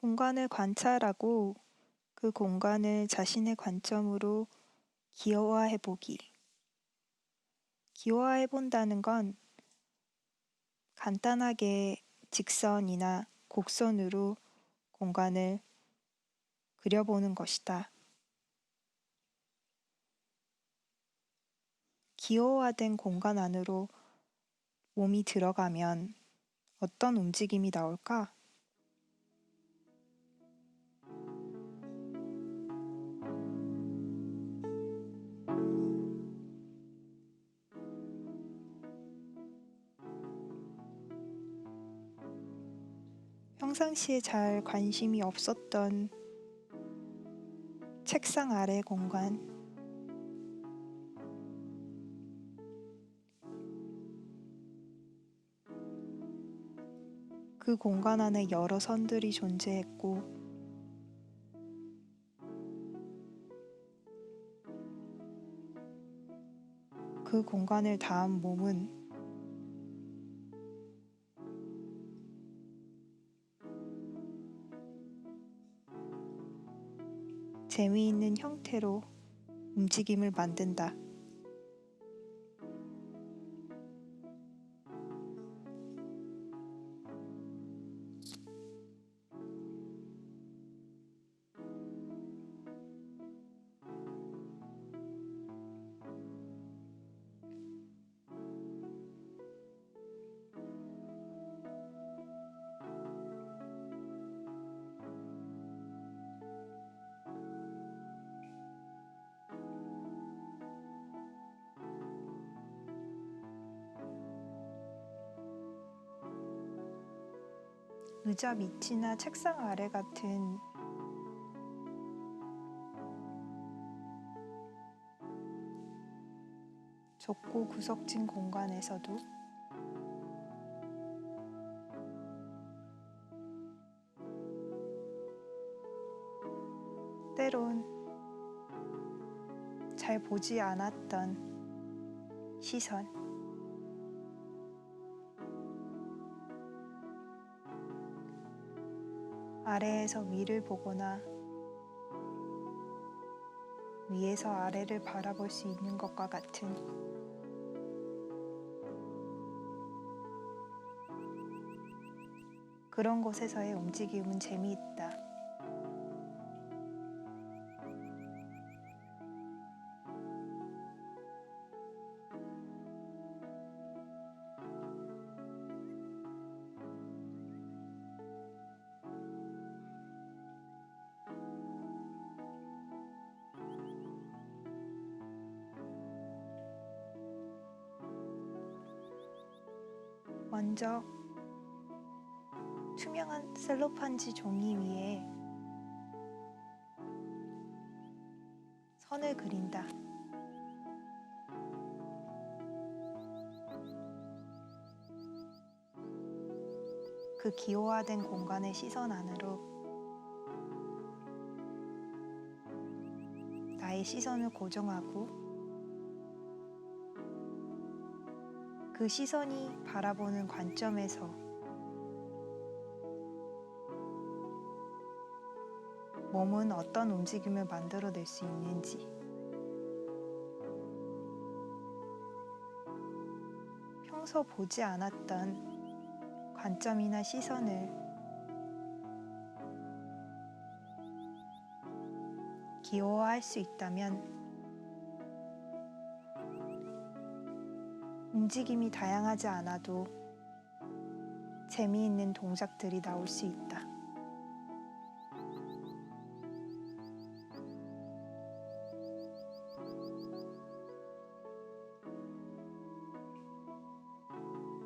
공간을 관찰하고 그 공간을 자신의 관점으로 기여화해 보기. 기여화해 본다는 건 간단하게 직선이나 곡선으로 공간을 그려보는 것이다. 기호화된 공간 안으로 몸이 들어가면 어떤 움직임이 나올까? 평상시에 잘 관심이 없었던 책상 아래 공간, 그 공간 안에 여러 선들이 존재했고, 그 공간을 닿은 몸은 재미있는 형태로 움직임을 만든다. 의자 밑이나 책상 아래 같은 좁고 구석진 공간에서도 때론 잘 보지 않았던 시선, 아래에서 위를 보거나 위에서 아래를 바라볼 수 있는 것과 같은 그런 곳에서의 움직임은 재미있다. 먼저 투명한 셀로판지 종이 위에 선을 그린다. 그 기호화된 공간의 시선 안으로 나의 시선을 고정하고 그 시선이 바라보는 관점에서 몸은 어떤 움직임을 만들어낼 수 있는지. 평소 보지 않았던 관점이나 시선을 기호화할 수 있다면 움직임이 다양하지 않아도 재미있는 동작들이 나올 수 있다.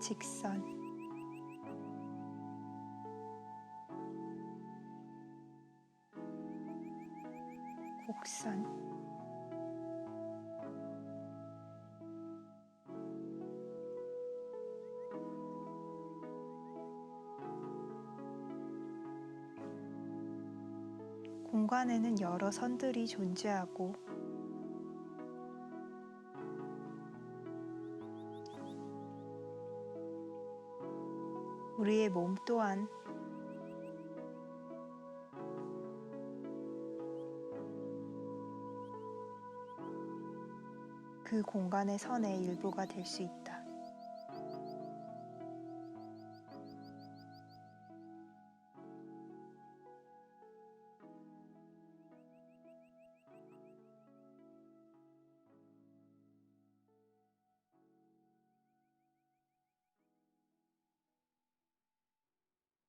직선 곡선 공간에는 여러 선들이 존재하고 우리의 몸 또한 그 공간의 선의 일부가 될 수 있다.